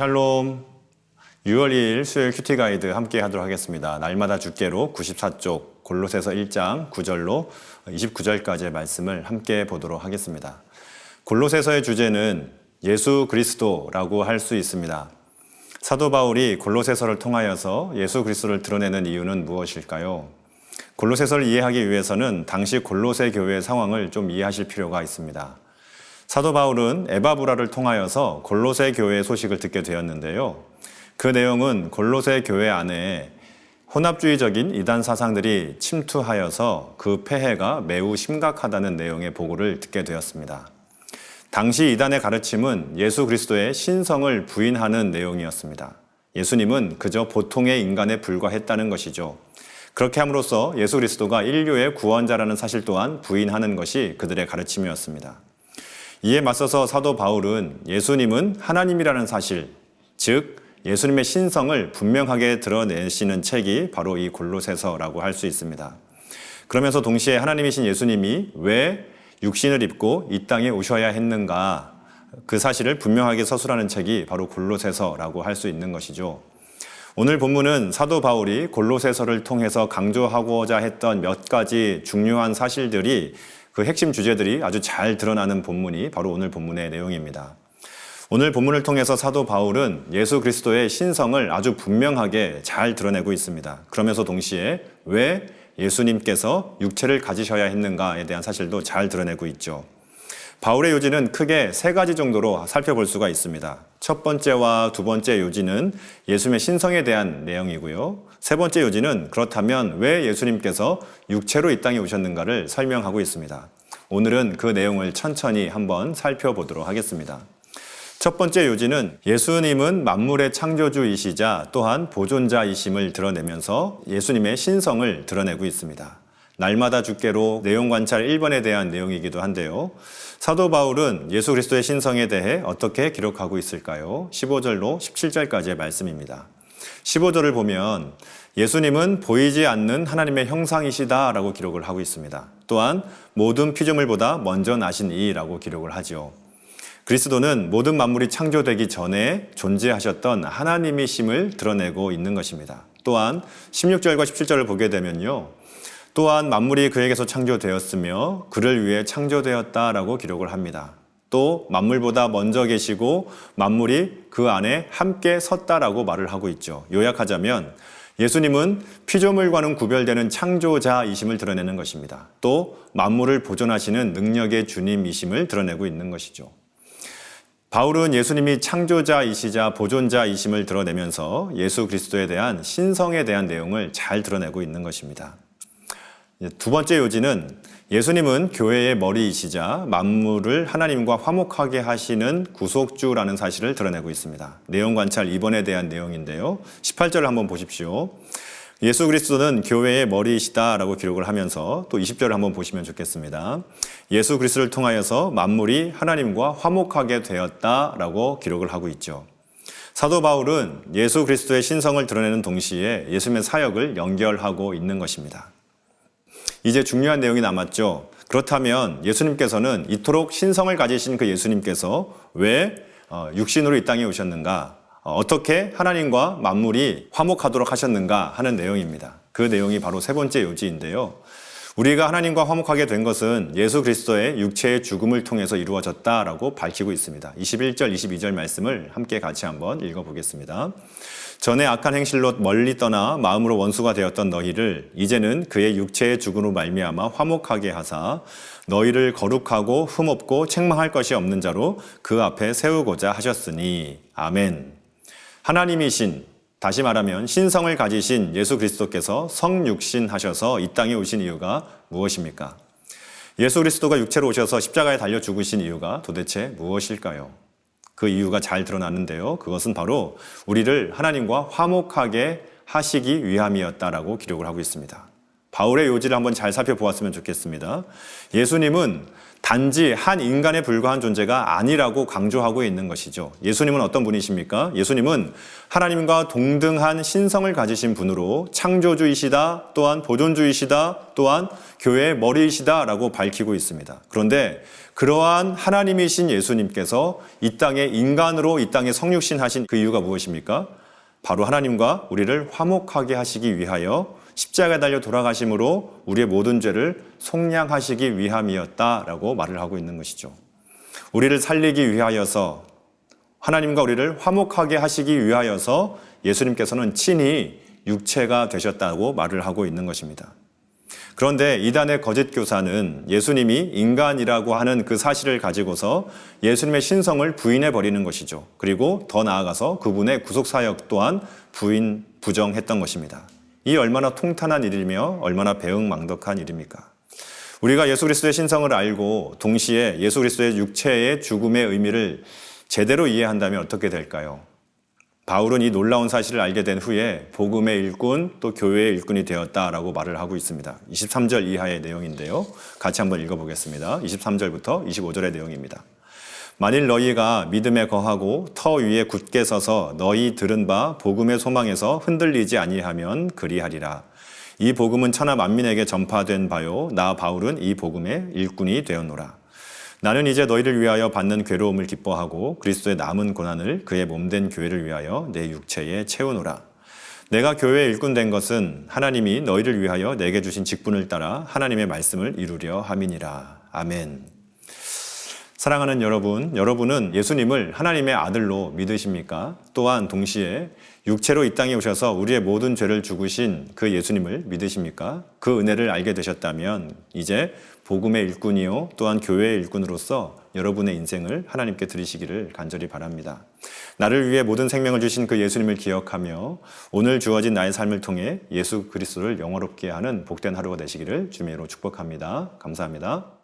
샬롬. 6월 2일 수요일 큐티 가이드 함께 하도록 하겠습니다. 날마다 주께로 94쪽 골로새서 1장 9절로 29절까지의 말씀을 함께 보도록 하겠습니다. 골로새서의 주제는 예수 그리스도라고 할 수 있습니다. 사도 바울이 골로새서를 통하여서 예수 그리스도를 드러내는 이유는 무엇일까요? 골로새서를 이해하기 위해서는 당시 골로새 교회의 상황을 좀 이해하실 필요가 있습니다. 사도 바울은 에바브라를 통하여서 골로새 교회의 소식을 듣게 되었는데요. 그 내용은 골로새 교회 안에 혼합주의적인 이단 사상들이 침투하여서 그 폐해가 매우 심각하다는 내용의 보고를 듣게 되었습니다. 당시 이단의 가르침은 예수 그리스도의 신성을 부인하는 내용이었습니다. 예수님은 그저 보통의 인간에 불과했다는 것이죠. 그렇게 함으로써 예수 그리스도가 인류의 구원자라는 사실 또한 부인하는 것이 그들의 가르침이었습니다. 이에 맞서서 사도 바울은 예수님은 하나님이라는 사실, 즉 예수님의 신성을 분명하게 드러내시는 책이 바로 이 골로새서라고 할 수 있습니다. 그러면서 동시에 하나님이신 예수님이 왜 육신을 입고 이 땅에 오셔야 했는가 그 사실을 분명하게 서술하는 책이 바로 골로새서라고 할 수 있는 것이죠. 오늘 본문은 사도 바울이 골로새서를 통해서 강조하고자 했던 몇 가지 중요한 사실들이 그 핵심 주제들이 아주 잘 드러나는 본문이 바로 오늘 본문의 내용입니다. 오늘 본문을 통해서 사도 바울은 예수 그리스도의 신성을 아주 분명하게 잘 드러내고 있습니다. 그러면서 동시에 왜 예수님께서 육체를 가지셔야 했는가에 대한 사실도 잘 드러내고 있죠. 바울의 요지는 크게 세 가지 정도로 살펴볼 수가 있습니다. 첫 번째와 두 번째 요지는 예수님의 신성에 대한 내용이고요. 세 번째 요지는 그렇다면 왜 예수님께서 육체로 이 땅에 오셨는가를 설명하고 있습니다. 오늘은 그 내용을 천천히 한번 살펴보도록 하겠습니다. 첫 번째 요지는 예수님은 만물의 창조주이시자 또한 보존자이심을 드러내면서 예수님의 신성을 드러내고 있습니다. 날마다 주께로 내용 관찰 1번에 대한 내용이기도 한데요. 사도 바울은 예수 그리스도의 신성에 대해 어떻게 기록하고 있을까요? 15절로 17절까지의 말씀입니다. 15절을 보면 예수님은 보이지 않는 하나님의 형상이시다라고 기록을 하고 있습니다. 또한 모든 피조물보다 먼저 나신 이라고 기록을 하지요. 그리스도는 모든 만물이 창조되기 전에 존재하셨던 하나님이심을 드러내고 있는 것입니다. 또한 16절과 17절을 보게 되면요. 또한 만물이 그에게서 창조되었으며 그를 위해 창조되었다라고 기록을 합니다. 또 만물보다 먼저 계시고 만물이 그 안에 함께 섰다라고 말을 하고 있죠. 요약하자면 예수님은 피조물과는 구별되는 창조자이심을 드러내는 것입니다. 또 만물을 보존하시는 능력의 주님이심을 드러내고 있는 것이죠. 바울은 예수님이 창조자이시자 보존자이심을 드러내면서 예수 그리스도에 대한 신성에 대한 내용을 잘 드러내고 있는 것입니다. 두 번째 요지는 예수님은 교회의 머리이시자 만물을 하나님과 화목하게 하시는 구속주라는 사실을 드러내고 있습니다. 내용 관찰 2번에 대한 내용인데요. 18절을 한번 보십시오. 예수 그리스도는 교회의 머리이시다라고 기록을 하면서 또 20절을 한번 보시면 좋겠습니다. 예수 그리스도를 통하여서 만물이 하나님과 화목하게 되었다라고 기록을 하고 있죠. 사도 바울은 예수 그리스도의 신성을 드러내는 동시에 예수님의 사역을 연결하고 있는 것입니다. 이제 중요한 내용이 남았죠. 그렇다면 예수님께서는 이토록 신성을 가지신 그 예수님께서 왜 어, 육신으로 이 땅에 오셨는가? 어, 어떻게 하나님과 만물이 화목하도록 하셨는가 하는 내용입니다. 그 내용이 바로 세 번째 요지인데요. 우리가 하나님과 화목하게 된 것은 예수 그리스도의 육체의 죽음을 통해서 이루어졌다라고 밝히고 있습니다. 21절, 22절 말씀을 함께 같이 한번 읽어보겠습니다. 전에 악한 행실로 멀리 떠나 마음으로 원수가 되었던 너희를 이제는 그의 육체의 죽음으로 말미암아 화목하게 하사 너희를 거룩하고 흠없고 책망할 것이 없는 자로 그 앞에 세우고자 하셨으니 아멘. 하나님이신 다시 말하면 신성을 가지신 예수 그리스도께서 성육신 하셔서 이 땅에 오신 이유가 무엇입니까? 예수 그리스도가 육체로 오셔서 십자가에 달려 죽으신 이유가 도대체 무엇일까요? 그 이유가 잘 드러나는데요. 그것은 바로 우리를 하나님과 화목하게 하시기 위함이었다라고 기록을 하고 있습니다. 바울의 요지를 한번 잘 살펴보았으면 좋겠습니다. 예수님은 단지 한 인간에 불과한 존재가 아니라고 강조하고 있는 것이죠. 예수님은 어떤 분이십니까? 예수님은 하나님과 동등한 신성을 가지신 분으로 창조주이시다, 또한 보존주이시다, 또한 교회의 머리이시다라고 밝히고 있습니다. 그런데 그러한 하나님이신 예수님께서 이 땅에 인간으로 이 땅에 성육신하신 그 이유가 무엇입니까? 바로 하나님과 우리를 화목하게 하시기 위하여 십자가에 달려 돌아가심으로 우리의 모든 죄를 속량하시기 위함이었다라고 말을 하고 있는 것이죠. 우리를 살리기 위하여서 하나님과 우리를 화목하게 하시기 위하여서 예수님께서는 친히 육체가 되셨다고 말을 하고 있는 것입니다. 그런데 이단의 거짓 교사는 예수님이 인간이라고 하는 그 사실을 가지고서 예수님의 신성을 부인해 버리는 것이죠. 그리고 더 나아가서 그분의 구속 사역 또한 부인 부정했던 것입니다. 이 얼마나 통탄한 일이며 얼마나 배응망덕한 일입니까? 우리가 예수 그리스도의 신성을 알고 동시에 예수 그리스도의 육체의 죽음의 의미를 제대로 이해한다면 어떻게 될까요? 바울은 이 놀라운 사실을 알게 된 후에 복음의 일꾼 또 교회의 일꾼이 되었다라고 말을 하고 있습니다. 23절 이하의 내용인데요. 같이 한번 읽어보겠습니다. 23절부터 25절의 내용입니다. 만일 너희가 믿음에 거하고 터 위에 굳게 서서 너희 들은 바 복음의 소망에서 흔들리지 아니하면 그리하리라. 이 복음은 천하 만민에게 전파된 바요. 나 바울은 이 복음의 일꾼이 되었노라. 나는 이제 너희를 위하여 받는 괴로움을 기뻐하고 그리스도의 남은 고난을 그의 몸된 교회를 위하여 내 육체에 채우노라. 내가 교회의 일꾼 된 것은 하나님이 너희를 위하여 내게 주신 직분을 따라 하나님의 말씀을 이루려 함이니라. 아멘. 사랑하는 여러분, 여러분은 예수님을 하나님의 아들로 믿으십니까? 또한 동시에 육체로 이 땅에 오셔서 우리의 모든 죄를 죽으신 그 예수님을 믿으십니까? 그 은혜를 알게 되셨다면 이제 복음의 일꾼이요 또한 교회의 일꾼으로서 여러분의 인생을 하나님께 드리시기를 간절히 바랍니다. 나를 위해 모든 생명을 주신 그 예수님을 기억하며 오늘 주어진 나의 삶을 통해 예수 그리스도를 영화롭게 하는 복된 하루가 되시기를 주님으로 축복합니다. 감사합니다.